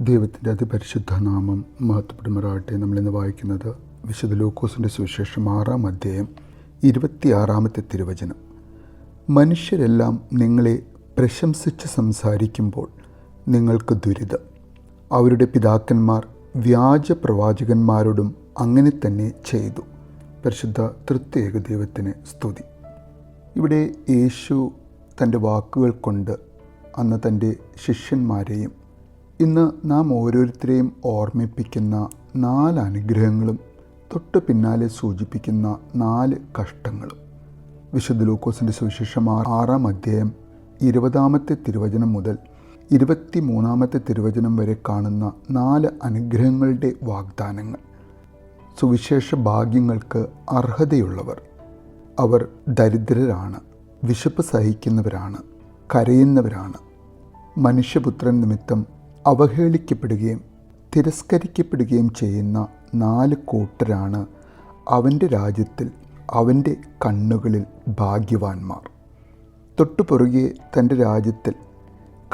ദൈവത്തിന്റെ അതിപരിശുദ്ധ നാമം മഹത്വപ്പെടുമാറാകട്ടെ. നമ്മളിന്ന് വായിക്കുന്നത് വിശുദ്ധ ലൂക്കോസിന്റെ സുവിശേഷം ആറാം അധ്യായം ഇരുപത്തിയാറാമത്തെ തിരുവചനം. മനുഷ്യരെല്ലാം നിങ്ങളെ പ്രശംസിച്ച് സംസാരിക്കുമ്പോൾ നിങ്ങൾക്ക് ദുരിതം. അവരുടെ പിതാക്കന്മാർ വ്യാജ പ്രവാചകന്മാരോടും അങ്ങനെ തന്നെ ചെയ്തു. പരിശുദ്ധ തൃത്യേക ദൈവത്തിന് സ്തുതി. ഇവിടെ യേശു തന്റെ വാക്കുകൾ കൊണ്ട് അന്ന് തന്റെ ശിഷ്യന്മാരെയും ഇന്ന് നാം ഓരോരുത്തരെയും ഓർമ്മിപ്പിക്കുന്ന നാല് അനുഗ്രഹങ്ങളും തൊട്ട് പിന്നാലെ സൂചിപ്പിക്കുന്ന നാല് കഷ്ടങ്ങളും. വിശുദ്ധ ലൂക്കോസിന്റെ സുവിശേഷം ആറാം അധ്യായം ഇരുപതാമത്തെ തിരുവചനം മുതൽ ഇരുപത്തി മൂന്നാമത്തെ തിരുവചനം വരെ കാണുന്ന നാല് അനുഗ്രഹങ്ങളുടെ വാഗ്ദാനങ്ങൾ. സുവിശേഷ ഭാഗ്യങ്ങൾക്ക് അർഹതയുള്ളവർ. അവർ ദരിദ്രരാണ് വിശപ്പ് സഹിക്കുന്നവരാണ് കരയുന്നവരാണ്. മനുഷ്യപുത്രൻ നിമിത്തം അവഹേളിക്കപ്പെടുകയും തിരസ്കരിക്കപ്പെടുകയും ചെയ്യുന്ന നാല് കൂട്ടരാണ് അവന്റെ രാജ്യത്തിൽ അവന്റെ കണ്ണുകളിൽ ഭാഗ്യവാന്മാർ. തൊട്ടുപുറകെ തന്റെ രാജ്യത്തിൽ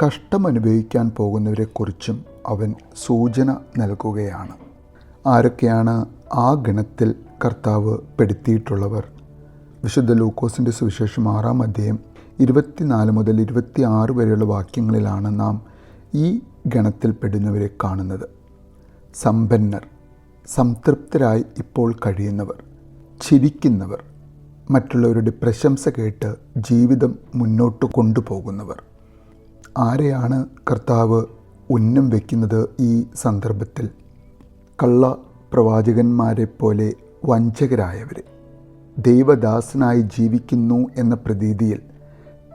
കഷ്ടമനുഭവിക്കാൻ പോകുന്നവരെക്കുറിച്ചും അവൻ സൂചന നൽകുകയാണ്. ആരൊക്കെയാണ് ആ ഗണത്തിൽ കർത്താവ് പെടുത്തിയിട്ടുള്ളവർ? വിശുദ്ധ ലൂക്കോസിന്റെ സുവിശേഷം ആറാം അധ്യായം ഇരുപത്തിനാല് മുതൽ ഇരുപത്തി ആറ് വരെയുള്ള വാക്യങ്ങളിലാണ് നാം ഈ ഗണത്തിൽപ്പെടുന്നവരെ കാണുന്നത്. സമ്പന്നർ സംതൃപ്തരായി ഇപ്പോൾ കഴിയുന്നവർ ചിരിക്കുന്നവർ മറ്റുള്ളവരുടെ പ്രശംസ കേട്ട് ജീവിതം മുന്നോട്ട് കൊണ്ടുപോകുന്നവർ. ആരെയാണ് കർത്താവ് ഉന്നം വയ്ക്കുന്നത് ഈ സന്ദർഭത്തിൽ? കള്ള പ്രവാചകന്മാരെ പോലെ വഞ്ചകരായവർ ദൈവദാസനായി ജീവിക്കുന്നു എന്ന പ്രതീതിയിൽ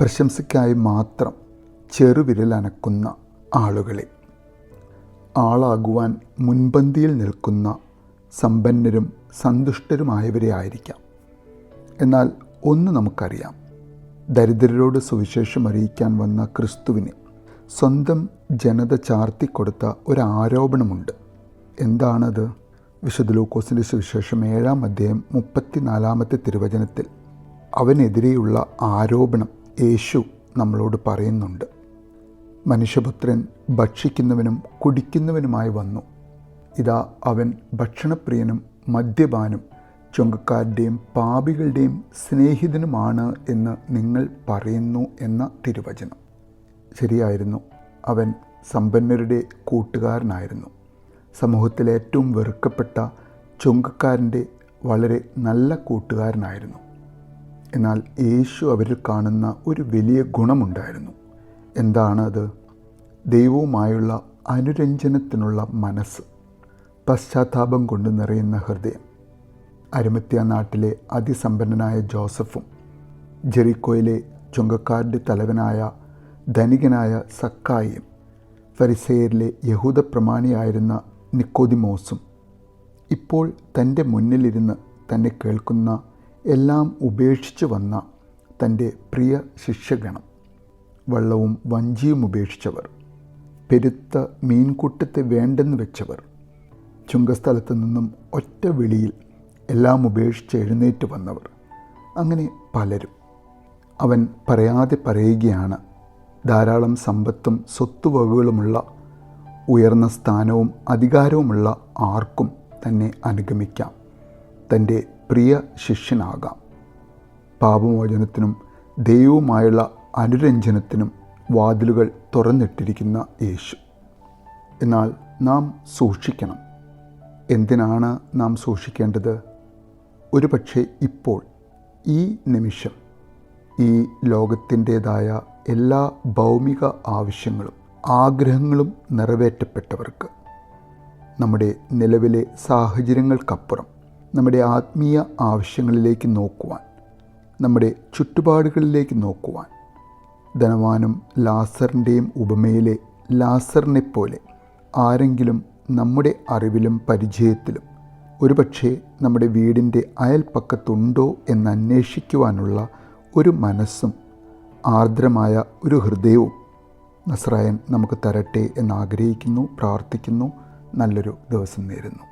പ്രശംസയ്ക്കായി മാത്രം ചെറുവിരൽ അനക്കുന്ന ആളുകളെ. ആളാകുവാൻ മുൻപന്തിയിൽ നിൽക്കുന്ന സമ്പന്നരും സന്തുഷ്ടരുമായവരെ ആയിരിക്കാം. എന്നാൽ ഒന്ന് നമുക്കറിയാം. ദരിദ്രരോട് സുവിശേഷം അറിയിക്കാൻ വന്ന ക്രിസ്തുവിന് സ്വന്തം ജനത ചാർത്തിക്കൊടുത്ത ഒരു ആരോപണമുണ്ട് എന്താണത്? വിശുദ്ധ ലൂക്കോസിന്റെ സുവിശേഷം ഏഴാം അധ്യായം മുപ്പത്തിനാലാമത്തെ തിരുവചനത്തിൽ അവനെതിരെയുള്ള ആരോപണം യേശു നമ്മളോട് പറയുന്നുണ്ട്. മനുഷ്യപുത്രൻ ഭക്ഷിക്കുന്നവനും കുടിക്കുന്നവനുമായി വന്നു. ഇതാ അവൻ ഭക്ഷണപ്രിയനും മദ്യപാനും ചുങ്കക്കാരുടെയും പാപികളുടെയും സ്നേഹിതനുമാണ് എന്ന് നിങ്ങൾ പറയുന്നു എന്ന തിരുവചനം. ശരിയായിരുന്നു അവൻ സമ്പന്നരുടെ കൂട്ടുകാരനായിരുന്നു. സമൂഹത്തിലെ ഏറ്റവും വെറുക്കപ്പെട്ട ചുങ്കക്കാരന്റെ വളരെ നല്ല കൂട്ടുകാരനായിരുന്നു. എന്നാൽ യേശു അവരിൽ കാണുന്ന ഒരു വലിയ ഗുണമുണ്ടായിരുന്നു. എന്താണ് അത്? ദൈവവുമായുള്ള അനുരഞ്ജനത്തിനുള്ള മനസ്സ് പശ്ചാത്താപം കൊണ്ട് നിറയുന്ന ഹൃദയം. അരുമത്യ നാട്ടിലെ അതിസമ്പന്നനായ ജോസഫും ജെറിക്കോയിലെ ചുങ്കക്കാരുടെ തലവനായ ധനികനായ സക്കായിയും ഫരിസേയരിലെ യഹൂദ പ്രമാണിയായിരുന്ന നിക്കോദിമോസും ഇപ്പോൾ തന്റെ മുന്നിലിരുന്ന് തന്നെ കേൾക്കുന്ന എല്ലാം ഉപേക്ഷിച്ചു വന്ന തന്റെ പ്രിയ ശിഷ്യഗണം. വള്ളവും വഞ്ചിയും ഉപേക്ഷിച്ചവർ. പെരുത്ത മീൻകൂട്ടത്തെ വേണ്ടെന്ന് വെച്ചവർ. ചുങ്കസ്ഥലത്ത് നിന്നും ഒറ്റ വിളിയിൽ എല്ലാം ഉപേക്ഷിച്ച് എഴുന്നേറ്റ് വന്നവർ. അങ്ങനെ പലരും. അവൻ പറയാതെ പറയുകയാണ്. ധാരാളം സമ്പത്തും സ്വത്തുവകകളുമുള്ള ഉയർന്ന സ്ഥാനവും അധികാരവുമുള്ള ആർക്കും തന്നെ അനുഗമിക്കാം. തന്റെ പ്രിയ ശിഷ്യനാകാം. പാപമോചനത്തിനും ദൈവവുമായുള്ള അനുരഞ്ജനത്തിനും വാതിലുകൾ തുറന്നിട്ടിരിക്കുന്ന യേശു. എന്നാൽ നാം സൂക്ഷിക്കണം. എന്തിനാണ് നാം സൂക്ഷിക്കേണ്ടത്? ഒരു പക്ഷേ ഇപ്പോൾ ഈ നിമിഷം ഈ ലോകത്തിന്റേതായ എല്ലാ ഭൗമിക ആവശ്യങ്ങളും ആഗ്രഹങ്ങളും നിറവേറ്റപ്പെട്ടവർക്ക് നമ്മുടെ നിലവിലെ സാഹചര്യങ്ങൾക്കപ്പുറം നമ്മുടെ ആത്മീയ ആവശ്യങ്ങളിലേക്ക് നോക്കുവാൻ നമ്മുടെ ചുറ്റുപാടുകളിലേക്ക് നോക്കുവാൻ ധനവാനും ലാസറിന്റെയും ഉപമയിലെ ലാസറിനെപ്പോലെ ആരെങ്കിലും നമ്മുടെ അറിവിലും പരിചയത്തിലും ഒരുപക്ഷെ നമ്മുടെ വീടിന്റെ അയൽപ്പക്കത്തുണ്ടോ എന്ന് അന്വേഷിക്കുവാനുള്ള ഒരു മനസ്സും ആർദ്രമായ ഒരു ഹൃദയവും നസ്രായൻ നമുക്ക് തരട്ടെ എന്നാഗ്രഹിക്കുന്നു പ്രാർത്ഥിക്കുന്നു. നല്ലൊരു ദിവസം നേരുന്നു.